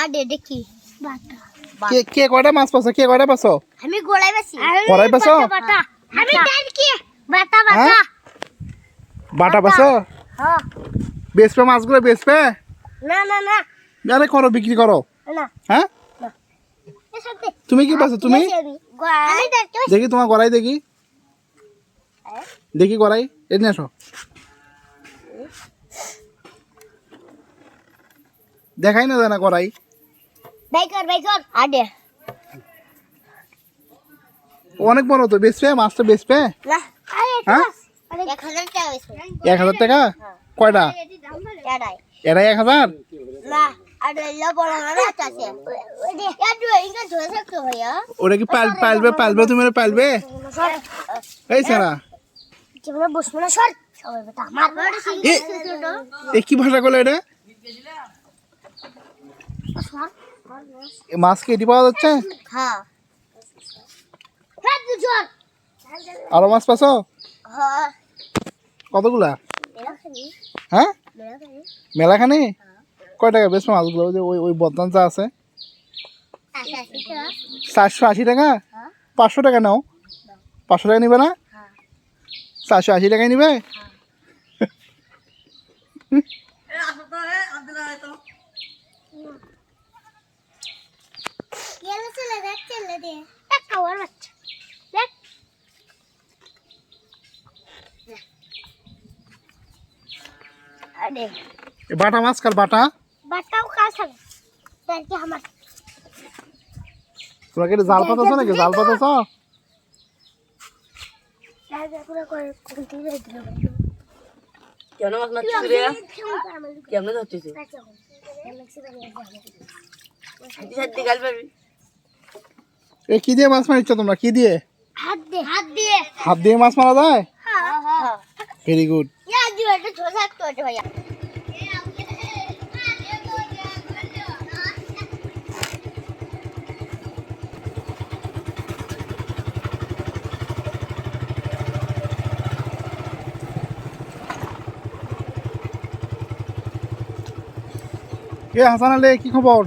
আডে দেখি বাটা। কে কে কয়টা মাছ পাছো কে কয়টা পাছো আমি পাছো? বাটা আমি দেন কি? বাটা? বাটা। পাছো হ্যাঁ বেচবে মাছগুলো বেচবে? না না না। আরে করো বিক্রি করো। না। হ্যাঁ তুমি কি পাছো তুমি? দেখি তোমার গড়াই দেখি। দেখি গড়াই। আসো। দেখাই না জানা গড়াই। বাইকর বাইকর আডে অনেক বড় তো বেচবে? মাছটা বেচবে? হ্যাঁ? আরে। 1000 টাকা এক হাজার টাকা? কয়টা? এটাই। এক হাজার? ভাইয়া ওটা কি পাল পালবে পালবে তুমি পালবে? এই সারা। কি ভাষা করল এটা? মাছ কি এটি পাওয়া যাচ্ছে? হ্যাঁ। হ্যাঁ আরও মাছ পাছো হ্যাঁ। কতগুলা? হ্যাঁ? মেলাখানি। কয় টাকা বেশ মাছগুলো? ওই যে ওই ওই বদনান চা আছে। চারশো আশি টাকা? পাঁচশো টাকা নাও। পাঁচশো টাকা নিবে না? চারশো আশি টাকায় নিবে? চলে দে এক খাওয়ার বাচ্চা। দেখ। আরে। বাটা মাছ কার বাটা? বাটাও কাছে দেখ কি আমার। তোরা কি জাল পাতাছ নাকি? জাল পাতাছ? কেন মাছ মারছিস রে? কেমনে ধরছিস? এ কি দিয়ে মাছ মারিচ্ছ তোমরা? কি দিয়ে? হাত দে হাত দিয়ে। হাত দিয়ে মাছ মারা যায়? হ্যাঁ হ্যাঁ ভেরি গুড ইয়া এ হাসান আলে কি খবর?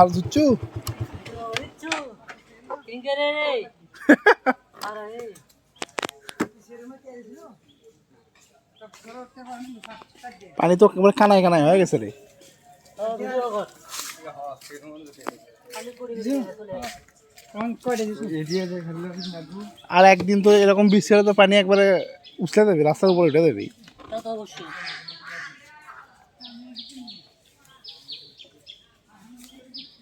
খাল ধুচ্ছু? কিঙ্কারে রে আরে পানি তো একেবারে কানায় কানায় হয়ে গেছে রে আর একদিন তো এরকম হলে তো পানি একবারে উছলে দেবে রাস্তার উপরে উঠে দেবে অবশ্যই